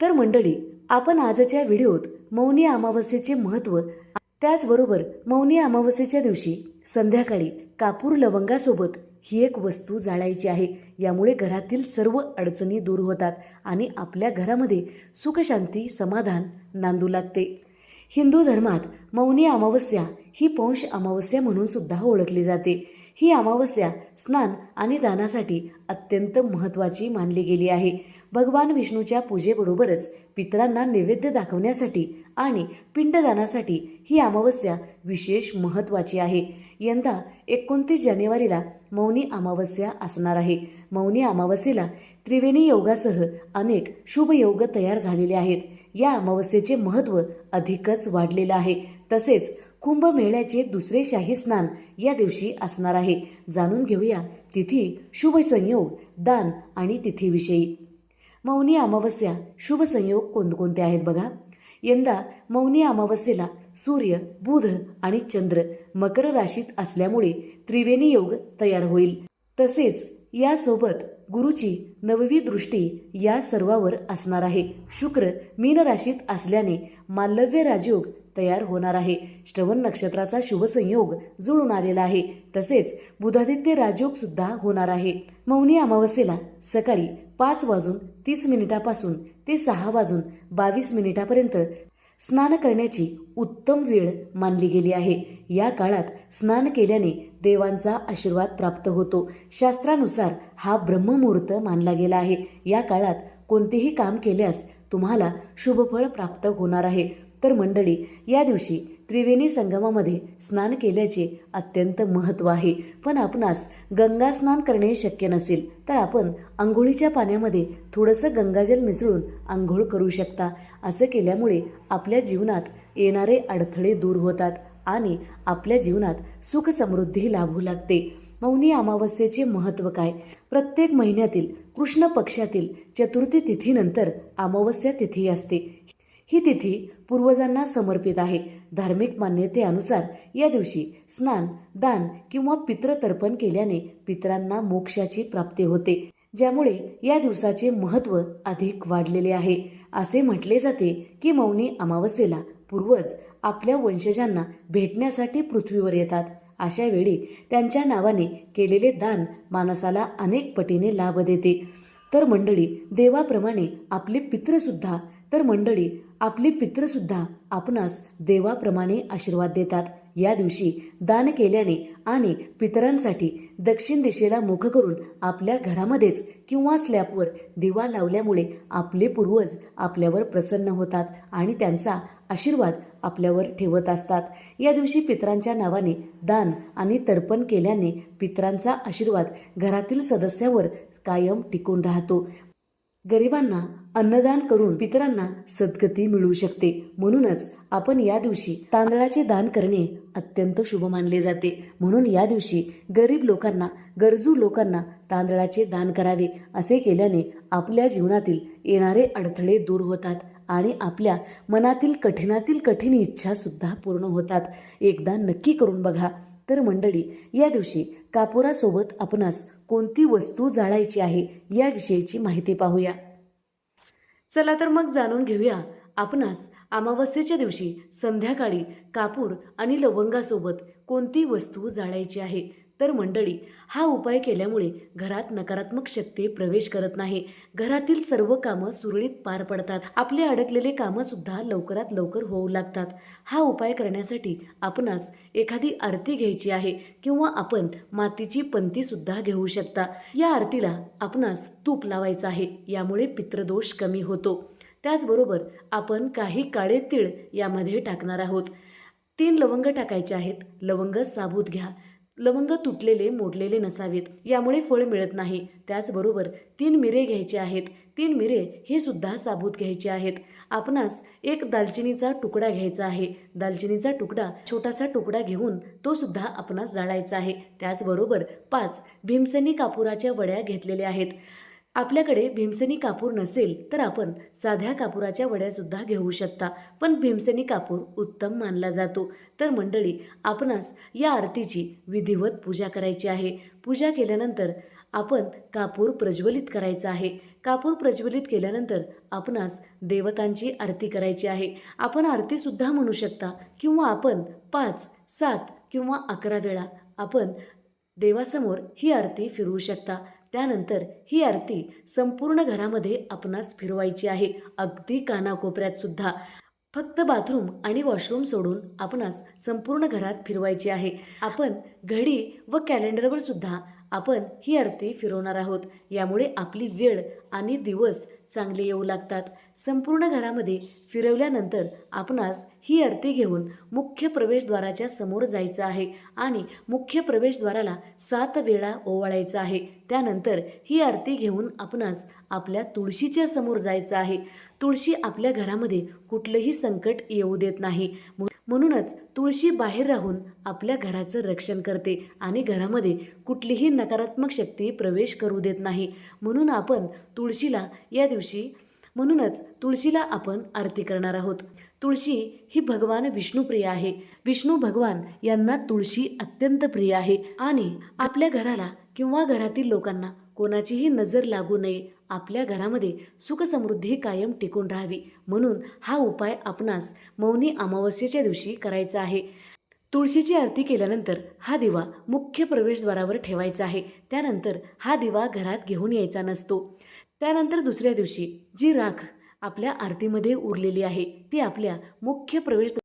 तर मंडळी आपण आजच्या व्हिडिओत मौनी अमावस्येचे महत्त्व त्याचबरोबर मौनी अमावस्येच्या दिवशी संध्याकाळी कापूर लवंगासोबत ही एक वस्तू जाळायची आहे. यामुळे घरातील सर्व अडचणी दूर होतात आणि आपल्या घरामध्ये सुखशांती समाधान नांदू लागते. हिंदू धर्मात मौनी अमावस्या ही पौंष अमावस्या म्हणून सुद्धा ओळखली जाते. ही अमावस्या स्नान आणि दानासाठी अत्यंत महत्त्वाची मानली गेली आहे. भगवान विष्णूच्या पूजेबरोबरच पितरांना नैवेद्य दाखवण्यासाठी आणि पिंडदानासाठी ही अमावस्या विशेष महत्त्वाची आहे. यंदा एकोणतीस जानेवारीला मौनी अमावस्या असणार आहे. मौनी अमावस्येला त्रिवेणी योगासह अनेक शुभ योग तयार झालेले आहेत. या अमावस्येचे महत्त्व अधिकच वाढलेलं आहे. तसेच कुंभमेळ्याचे दुसरे शाही स्नान या दिवशी असणार आहे. जाणून घेऊया तिथी शुभ संयोग दान आणि तिथीविषयी. मौनी अमावस्या शुभ संयोग कोणकोणते आहेत बघा? यंदा मौनी अमावस्येला सूर्य बुध आणि चंद्र मकर राशीत असल्यामुळे त्रिवेणी योग तयार होईल. तसेच यासोबत गुरुची नववी दृष्टी या सर्वावर असणार आहे. शुक्र मीन राशीत असल्याने मालव्य राजयोग तयार होणार आहे. श्रवण नक्षत्राचा शुभसंयोग जुळून आलेला आहे. तसेच बुधादित्य राजयोग सुद्धा होणार आहे. मौनी अमावस्येला सकाळी पाच वाजून तीस मिनिटापासून ते सहा वाजून बावीस मिनिटापर्यंत स्नान करण्याची उत्तम वेळ मानली गेली आहे. या काळात स्नान केल्याने देवांचा आशीर्वाद प्राप्त होतो. शास्त्रानुसार हा ब्रह्ममुहूर्त मानला गेला आहे. या काळात कोणतेही काम केल्यास तुम्हाला शुभफळ प्राप्त होणार आहे. तर मंडळी या दिवशी त्रिवेणी संगमामध्ये स्नान केल्याचे अत्यंत महत्त्व आहे. पण आपणास गंगा स्नान करणे शक्य नसेल तर आपण आंघोळीच्या पाण्यामध्ये थोडंसं गंगाजल मिसळून आंघोळ करू शकता. असं केल्यामुळे आपल्या जीवनात येणारे अडथळे दूर होतात आणि आपल्या जीवनात सुख समृद्धी लाभू लागते. मौनी अमावस्येचे महत्त्व काय? प्रत्येक महिन्यातील कृष्ण पक्षातील चतुर्थी तिथीनंतर अमावस्या तिथी असते. ही तिथी पूर्वजांना समर्पित आहे. धार्मिक मान्यतेनुसार या दिवशी स्नान दान किंवा पितृतर्पण केल्याने पितरांना मोक्षाची प्राप्ती होते ज्यामुळे या दिवसाचे महत्त्व अधिक वाढलेले आहे. असे म्हटले जाते की मौनी अमावस्येला पूर्वज आपल्या वंशजांना भेटण्यासाठी पृथ्वीवर येतात. अशा वेळी त्यांच्या नावाने केलेले दान माणसाला अनेक पटीने लाभ देते. तर मंडळी देवाप्रमाणे आपले पित्रसुद्धा तर मंडळी आपले पित्रसुद्धा आपणास देवाप्रमाणे आशीर्वाद देतात. या दिवशी दान केल्याने आणि पितरांसाठी दक्षिण दिशेला मुख करून आपल्या घरामध्येच किंवा स्लॅबवर दिवा लावल्यामुळे आपले पूर्वज आपल्यावर प्रसन्न होतात आणि त्यांचा आशीर्वाद आपल्यावर ठेवत असतात. या दिवशी पितरांच्या नावाने दान आणि तर्पण केल्याने पितरांचा आशीर्वाद घरातील सदस्यावर कायम टिकून राहतो. गरिबांना अन्नदान करून पितरांना सद्गती मिळू शकते. म्हणूनच आपण या दिवशी तांदळाचे दान करणे अत्यंत शुभ मानले जाते. म्हणून या दिवशी गरीब लोकांना गरजू लोकांना तांदळाचे दान करावे असे केल्याने आपल्या जीवनातील येणारे अडथळे दूर होतात आणि आपल्या मनातील कठीणातील कठीण इच्छा सुद्धा पूर्ण होतात. एकदा नक्की करून बघा. तर मंडळी या दिवशी कापुरासोबत आपणास कोणती वस्तू जाळायची आहे याविषयीची माहिती पाहूया. चला तर मग जाणून घेऊया आपणास अमावस्येच्या दिवशी संध्याकाळी कापूर आणि लवंगासोबत कोणती वस्तू जाळायची आहे तर मंडळी हा उपाय केल्यामुळे घरात नकारात्मक शक्ती प्रवेश करत नाही. घरातील सर्व कामं सुरळीत पार पडतात. आपले अडकलेले कामं सुद्धा लवकरात लवकर होऊ लागतात. हा उपाय करण्यासाठी आपणास एखादी आरती घ्यायची आहे किंवा आपण मातीची पंती सुद्धा घेऊ शकता. या आरतीला आपणास तूप लावायचं आहे यामुळे पित्रदोष कमी होतो. त्याचबरोबर आपण काही काळे तीळ यामध्ये टाकणार आहोत. तीन लवंग टाकायचे आहेत. लवंग साबूत घ्या. लवंग तुटलेले मोडलेले नसावेत. यामुळे फळ मिळत नाही. त्याचबरोबर तीन मिरे घ्यायचे आहेत. तीन मिरे हे सुद्धा साबूत घ्यायचे आहेत. आपणास एक दालचिनीचा तुकडा घ्यायचा आहे. दालचिनीचा तुकडा छोटासा तुकडा घेऊन तो सुद्धा आपणास जाळायचा आहे. त्याचबरोबर पाच भीमसेनी कापुराच्या वड्या घेतलेल्या आहेत. आपल्याकडे भीमसेनी कापूर नसेल तर आपण साध्या कापुराच्या वड्यासुद्धा घेऊ शकता. पण भीमसेनी कापूर उत्तम मानला जातो. तर मंडळी आपणास या आरतीची विधिवत पूजा करायची आहे. पूजा केल्यानंतर आपण कापूर प्रज्वलित करायचा आहे. कापूर प्रज्वलित केल्यानंतर आपणास देवतांची आरती करायची आहे. आपण आरतीसुद्धा म्हणू शकता किंवा आपण पाच सात किंवा अकरा वेळा आपण देवासमोर ही आरती फिरवू शकता. त्यानंतर ही आरती संपूर्ण घरामध्ये आपणास फिरवायची आहे. अगदी कानाकोपऱ्यात सुद्धा. फक्त बाथरूम आणि वॉशरूम सोडून आपणास संपूर्ण घरात फिरवायची आहे. आपण घडी व कॅलेंडरवर सुद्धा आपण ही आरती फिरवणार आहोत. यामुळे आपली वेळ आणि दिवस चांगले येऊ लागतात. संपूर्ण घरामध्ये फिरवल्यानंतर आपणास ही आरती घेऊन मुख्य प्रवेशद्वाराच्या समोर जायचं आहे आणि मुख्य प्रवेशद्वाराला सात वेळा ओवाळायचं आहे. त्यानंतर ही आरती घेऊन आपणास आपल्या तुळशीच्या समोर जायचं आहे. तुळशी आपल्या घरामध्ये कुठलंही संकट येऊ देत नाही. म्हणूनच तुळशी बाहेर राहून आपल्या घराचं रक्षण करते आणि घरामध्ये कुठलीही नकारात्मक शक्ती प्रवेश करू देत नाही. म्हणून आपण तुळशीला या दिवशी. म्हणूनच तुळशीला आपण आरती करणार आहोत. तुळशी ही भगवान विष्णुप्रिय आहे. विष्णू भगवान यांना तुळशी अत्यंत प्रिय आहे. आणि आपल्या घराला किंवा घरातील लोकांना कोणाचीही नजर लागू नये. आपल्या घरामध्ये सुखसमृद्धी कायम टिकून राहावी. म्हणून हा उपाय आपणास मौनी अमावस्येच्या दिवशी करायचा आहे. तुळशीची आरती केल्यानंतर हा दिवा मुख्य प्रवेशद्वारावर ठेवायचा आहे. त्यानंतर हा दिवा घरात घेऊन यायचा नसतो. त्यानंतर दुसऱ्या दिवशी जी राख आपल्या आरतीमध्ये उरलेली आहे ती आपल्या मुख्य प्रवेश